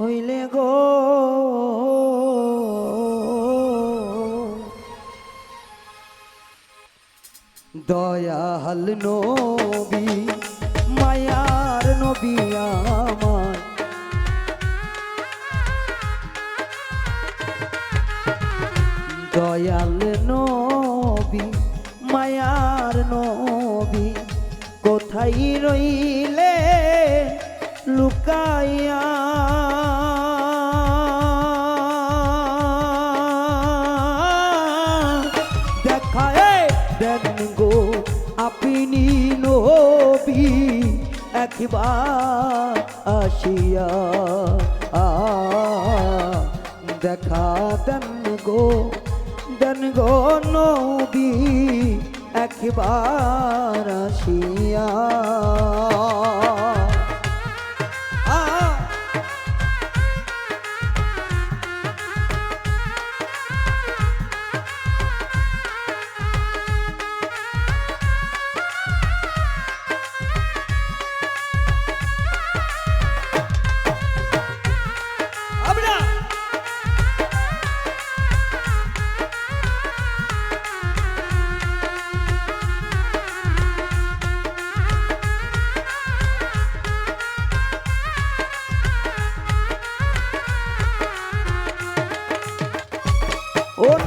হইলে গো। দয়াল নবী মায়ার নবী আমার। দয়াল নবী মায়ার নবী কোথায় রইলে লুকাইয়া একবার আসিয়া। দেখা দেন গো দেন গো নবী একবার আসিয়া।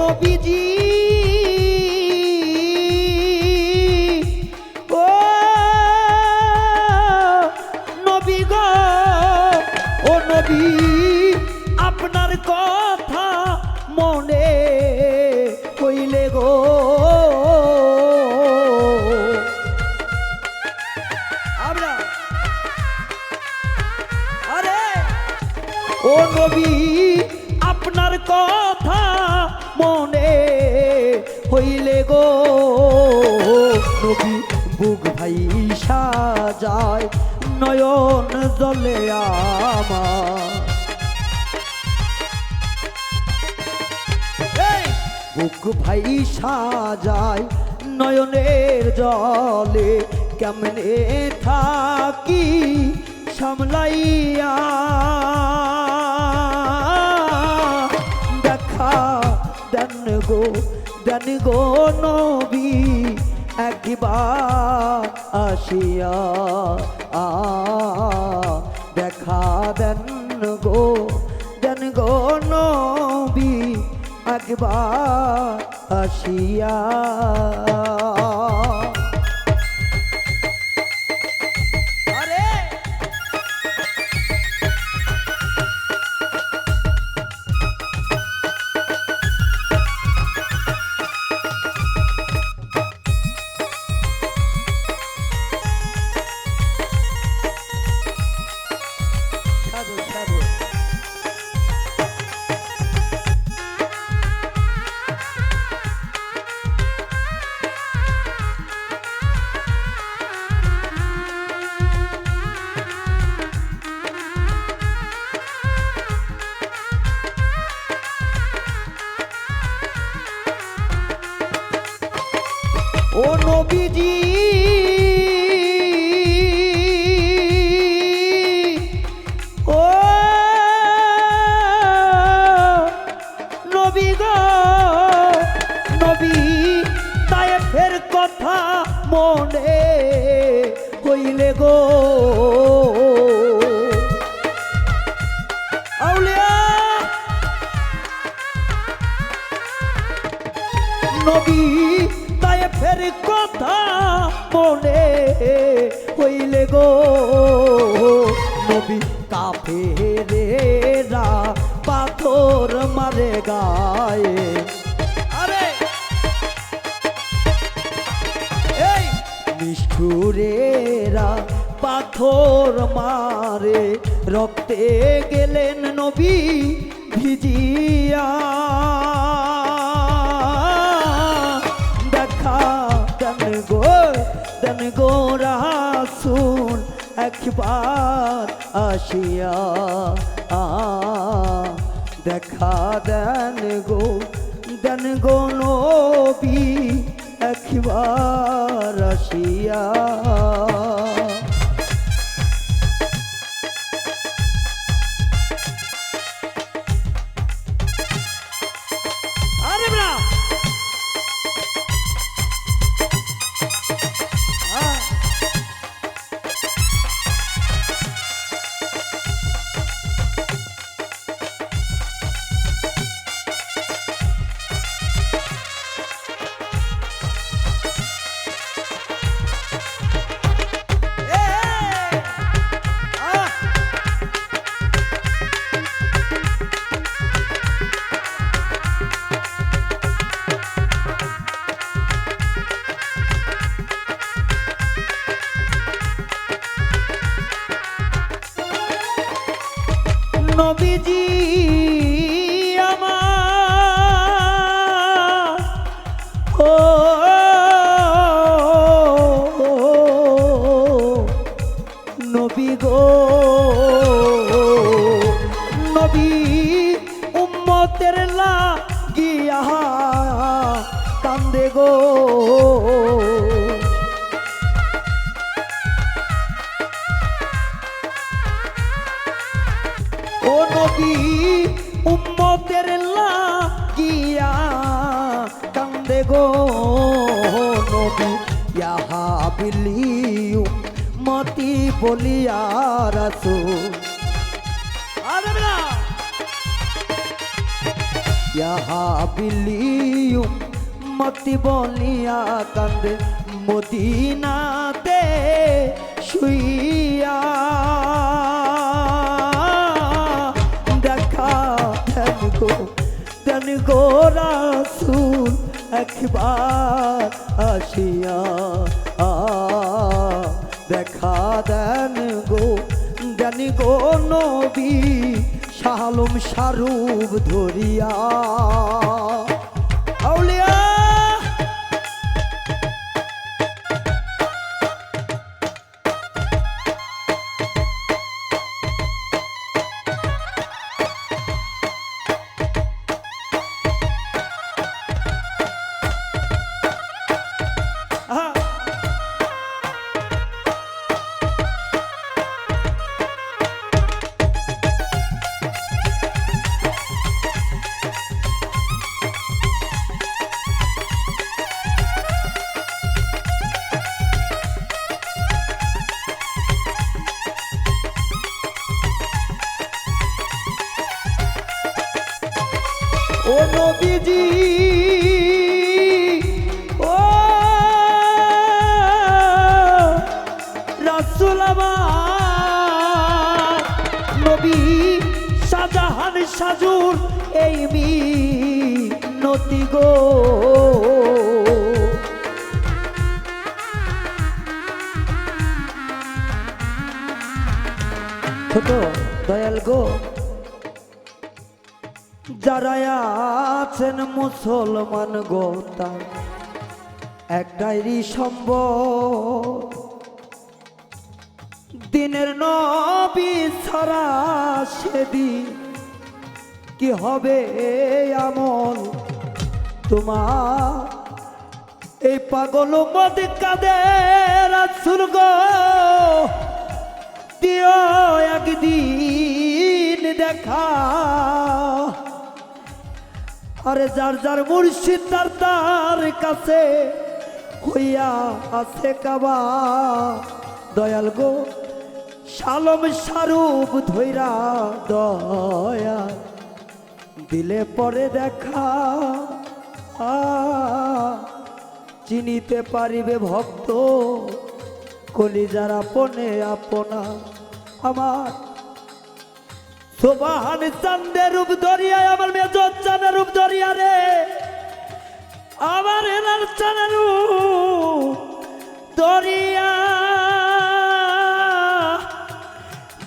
নবীজি। ও নবী গো ও নবী আপনার কথা মনে কইলে গো। ভাই সাজায় নয়ন জলে আমার! বুক ভাই সাজায় নয়নের জলে, কেমনে থাকি সামলাইয়া দেখা দেন গো দেন গো নবী একবার আসিয়া আ দেখা দেন গো দেন গো নবী একবার আসিয়া। নবী, তাই ফের কথা মনে হইলে গো। নবী কাফেরেরা পাথর মারে গায়ে। আরে! এই! নিষ্ঠুরেরা পাথর মারে। রক্তে গেলেন নবী ভিজিয়া। গো একবার আসিয়া দেখা দেন গো দেন গো নবী একবার আসিয়া নবীজি আমার। ও নবী গো নবী উম্মতের লাগিয়া কান্দে গো। গো নবী ইহা বিলিউ মতি বলিয়া আরে ইহা বিলিউ মতি বলিয়া কান্দে মদিনাতে শুইয়া। দেখা দেন গো দেন গো রাসূল একবার আসিয়া দেখা দেন গো দেন গো নবী শালম শারুব ধরিয়া ও নবীজি ও রাসূল নবী শাহজাহান এই মি নতি গো। ছোট দয়াল গো। যারা আছেন মুসলমান গোতা। একটাই সম্ভব দিনের নবী ছাড়া সেদিন কি হবে আমল? তোমার এই পাগল মদ কাদের আসুর গো, দিও একদিন দেখা। আরে যার যার মুর্শিদ তার তার কাছে হইয়া আছে কাবা। দয়াল গো শালম শারুপ ধৈরা দয়া দিলে পরে দেখা চিনিতে পারিবে ভক্ত, কলিজার আপনে আপনা আমার। সোবাহান চান্দের রূপ দরিয়ায় রূপ দরিয়া।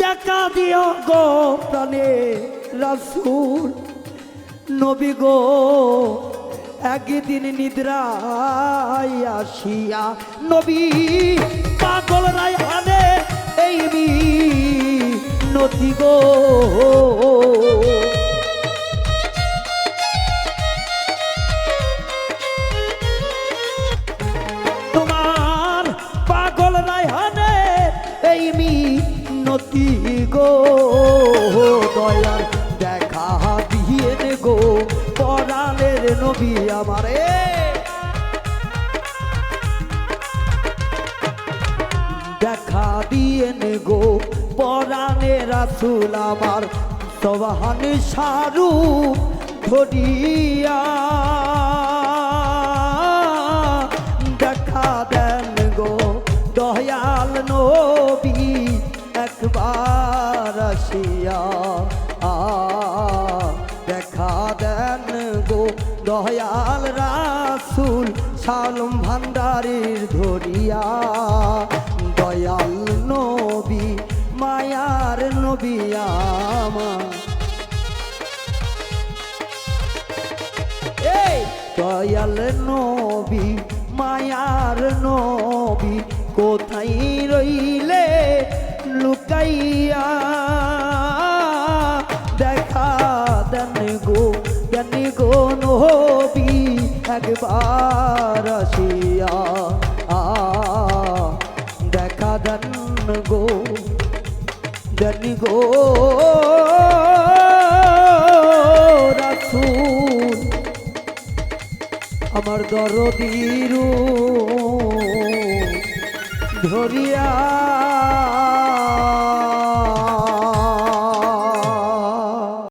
দেখা দিও গো প্রাণে রাসুল, নবী গো, একদিন নিদ্রায় আসিয়া নবী পাগল রায় হানে এই নদী গো। গো, পরাণের নবী আমারে দেখা দিয়ে নে গো পরাণে রাসুল আমার, সবাহান সারু ধরিয়া। দেখা দেন গো, দয়াল নবী, একবার শালম ভান্ডারের ধরিয়া, দয়াল নবী, মায়ার নবী দয়াল নবী, মায়ার নবী, কোথায় রইলে লুকাইয়া? দেখা দেন গো দেন গো নো একবার আসিয়া দেখা দেন গো দেন গো রাসূল। আমার দরদির ধরিয়া